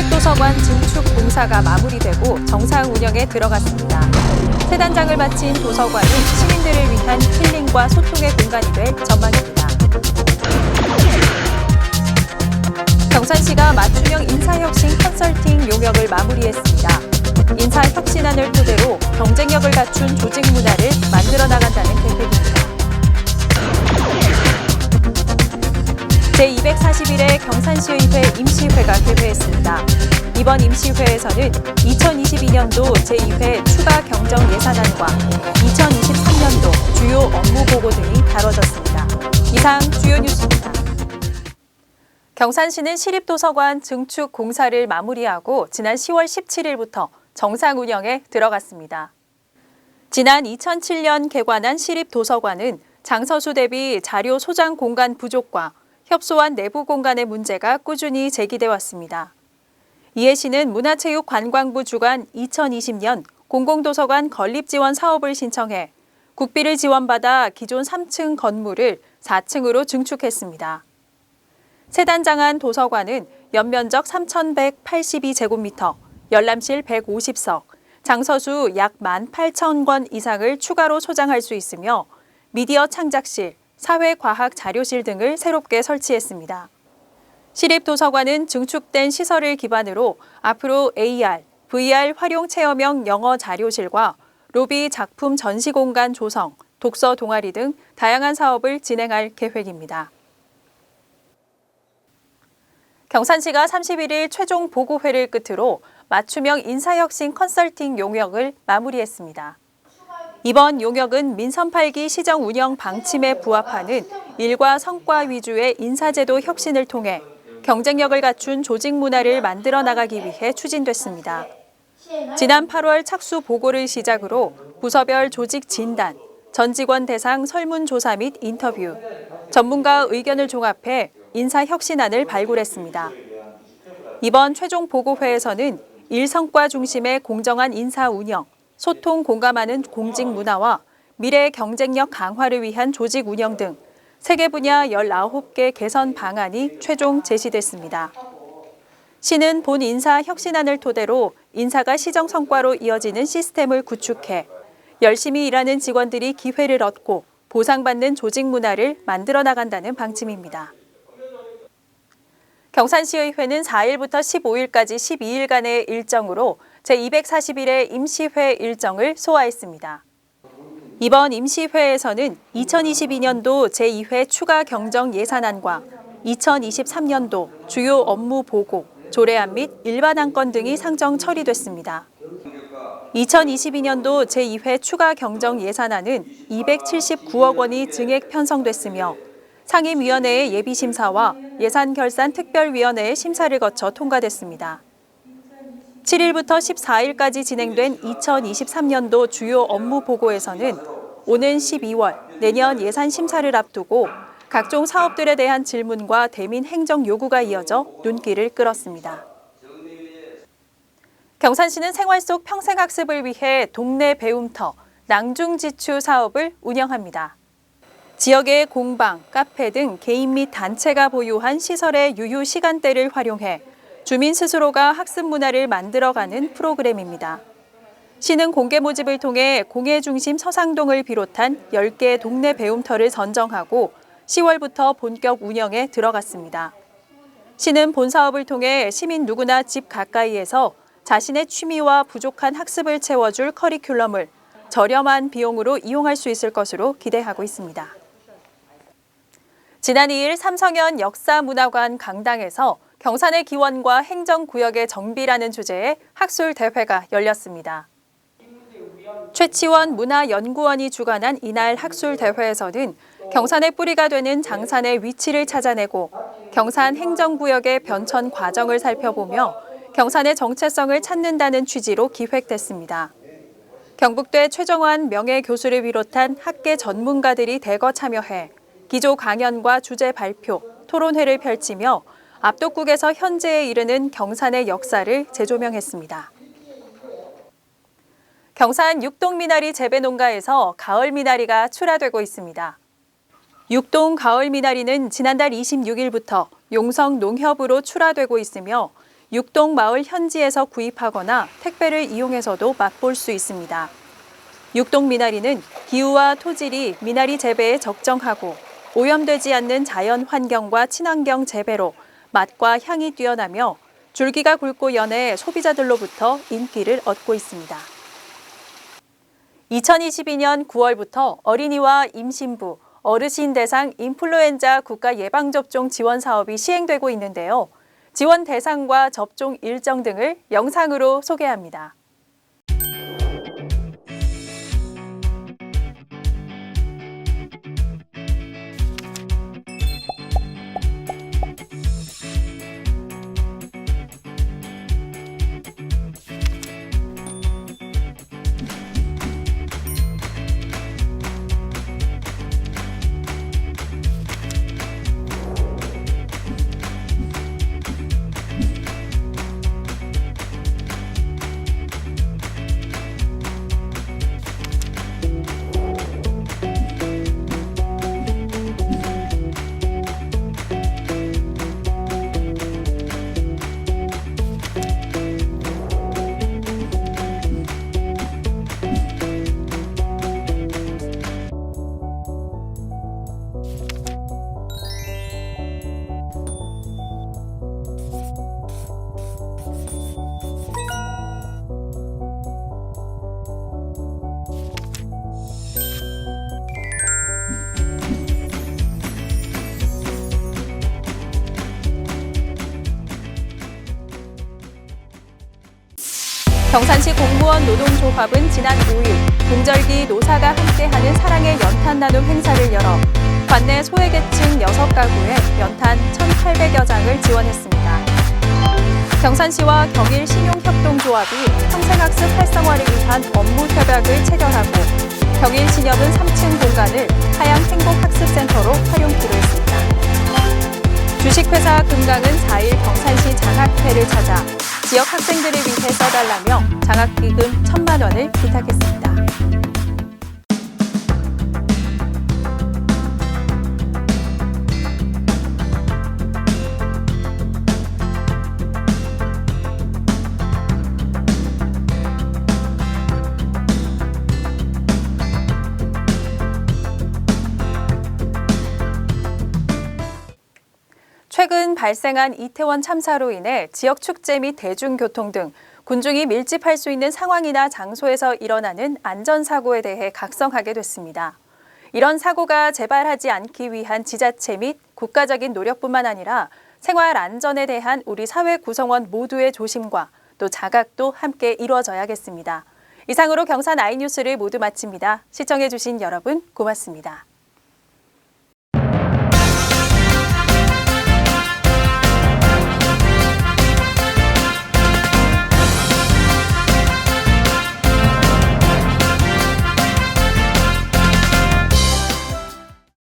시립도서관 증축 공사가 마무리되고 정상 운영에 들어갔습니다. 새 단장을 마친 도서관은 시민들을 위한 힐링과 소통의 공간이 될 전망입니다. 경산시가 맞춤형 인사혁신 컨설팅 용역을 마무리했습니다. 인사혁신안을 토대로 경쟁력을 갖춘 조직 문화를 만들어 나간다는 계획입니다. 제241회 경산시의회 임시회가 개회했습니다. 이번 임시회에서는 2022년도 제2회 추가 경정 예산안과 2023년도 주요 업무 보고 등이 다뤄졌습니다. 이상 주요 뉴스입니다. 경산시는 시립도서관 증축 공사를 마무리하고 지난 10월 17일부터 정상 운영에 들어갔습니다. 지난 2007년 개관한 시립도서관은 장서수 대비 자료 소장 공간 부족과 협소한 내부 공간의 문제가 꾸준히 제기돼 왔습니다. 이해 시는 문화체육관광부 주관 2020년 공공도서관 건립 지원 사업을 신청해 국비를 지원받아 기존 3층 건물을 4층으로 증축했습니다. 세단장한 도서관은 연면적 3,182제곱미터, 열람실 150석, 장서수 약 18,000권 이상을 추가로 소장할 수 있으며 미디어 창작실, 사회과학 자료실 등을 새롭게 설치했습니다. 시립도서관은 증축된 시설을 기반으로 앞으로 AR, VR 활용 체험형 영어 자료실과 로비 작품 전시 공간 조성, 독서 동아리 등 다양한 사업을 진행할 계획입니다. 경산시가 31일 최종 보고회를 끝으로 맞춤형 인사혁신 컨설팅 용역을 마무리했습니다. 이번 용역은 민선 8기 시정 운영 방침에 부합하는 일과 성과 위주의 인사제도 혁신을 통해 경쟁력을 갖춘 조직 문화를 만들어 나가기 위해 추진됐습니다. 지난 8월 착수 보고를 시작으로 부서별 조직 진단, 전 직원 대상 설문조사 및 인터뷰, 전문가 의견을 종합해 인사혁신안을 발굴했습니다. 이번 최종 보고회에서는 일성과 중심의 공정한 인사 운영, 소통 공감하는 공직 문화와 미래 경쟁력 강화를 위한 조직 운영 등 세계 분야 19개 개선 방안이 최종 제시됐습니다. 시는 본 인사 혁신안을 토대로 인사가 시정 성과로 이어지는 시스템을 구축해 열심히 일하는 직원들이 기회를 얻고 보상받는 조직 문화를 만들어 나간다는 방침입니다. 경산시의회는 4일부터 15일까지 12일간의 일정으로 제241회 임시회 일정을 소화했습니다. 이번 임시회에서는 2022년도 제2회 추가 경정 예산안과 2023년도 주요 업무 보고, 조례안 및 일반 안건 등이 상정 처리됐습니다. 2022년도 제2회 추가 경정 예산안은 279억 원이 증액 편성됐으며 상임위원회의 예비심사와 예산결산특별위원회의 심사를 거쳐 통과됐습니다. 7일부터 14일까지 진행된 2023년도 주요 업무 보고에서는 오는 12월 내년 예산 심사를 앞두고 각종 사업들에 대한 질문과 대민 행정 요구가 이어져 눈길을 끌었습니다. 경산시는 생활 속 평생학습을 위해 동네 배움터 낭중지추 사업을 운영합니다. 지역의 공방, 카페 등 개인 및 단체가 보유한 시설의 유휴 시간대를 활용해 주민 스스로가 학습 문화를 만들어가는 프로그램입니다. 시는 공개 모집을 통해 공예 중심 서상동을 비롯한 10개 동네 배움터를 선정하고 10월부터 본격 운영에 들어갔습니다. 시는 본 사업을 통해 시민 누구나 집 가까이에서 자신의 취미와 부족한 학습을 채워줄 커리큘럼을 저렴한 비용으로 이용할 수 있을 것으로 기대하고 있습니다. 지난 2일 삼성현 역사문화관 강당에서 경산의 기원과 행정구역의 정비라는 주제의 학술 대회가 열렸습니다. 최치원 문화연구원이 주관한 이날 학술 대회에서는 경산의 뿌리가 되는 장산의 위치를 찾아내고 경산 행정구역의 변천 과정을 살펴보며 경산의 정체성을 찾는다는 취지로 기획됐습니다. 경북대 최정환 명예교수를 비롯한 학계 전문가들이 대거 참여해 기조 강연과 주제 발표, 토론회를 펼치며 압독국에서 현재에 이르는 경산의 역사를 재조명했습니다. 경산 육동 미나리 재배 농가에서 가을 미나리가 출하되고 있습니다. 육동 가을 미나리는 지난달 26일부터 용성 농협으로 출하되고 있으며 육동 마을 현지에서 구입하거나 택배를 이용해서도 맛볼 수 있습니다. 육동 미나리는 기후와 토질이 미나리 재배에 적정하고 오염되지 않는 자연 환경과 친환경 재배로 맛과 향이 뛰어나며 줄기가 굵고 연해 소비자들로부터 인기를 얻고 있습니다. 2022년 9월부터 어린이와 임신부, 어르신 대상 인플루엔자 국가 예방접종 지원 사업이 시행되고 있는데요. 지원 대상과 접종 일정 등을 영상으로 소개합니다. 경산시 공무원 노동조합은 지난 5일 동절기 노사가 함께하는 사랑의 연탄 나눔 행사를 열어 관내 소외계층 6가구에 연탄 1,800여 장을 지원했습니다. 경산시와 경일 신용협동조합이 평생학습 활성화를 위한 업무 협약을 체결하고 경일 신협은 3층 공간을 하양 행복학습센터로 활용키로 했습니다. 주식회사 금강은 4일 경산시 장학회를 찾아 지역 학생들을 위해 써달라며 장학기금 1천만 원을 부탁했습니다. 최근 발생한 이태원 참사로 인해 지역 축제 및 대중교통 등 군중이 밀집할 수 있는 상황이나 장소에서 일어나는 안전사고에 대해 각성하게 됐습니다. 이런 사고가 재발하지 않기 위한 지자체 및 국가적인 노력뿐만 아니라 생활 안전에 대한 우리 사회 구성원 모두의 조심과 또 자각도 함께 이루어져야겠습니다. 이상으로 경산 아이뉴스를 모두 마칩니다. 시청해주신 여러분 고맙습니다.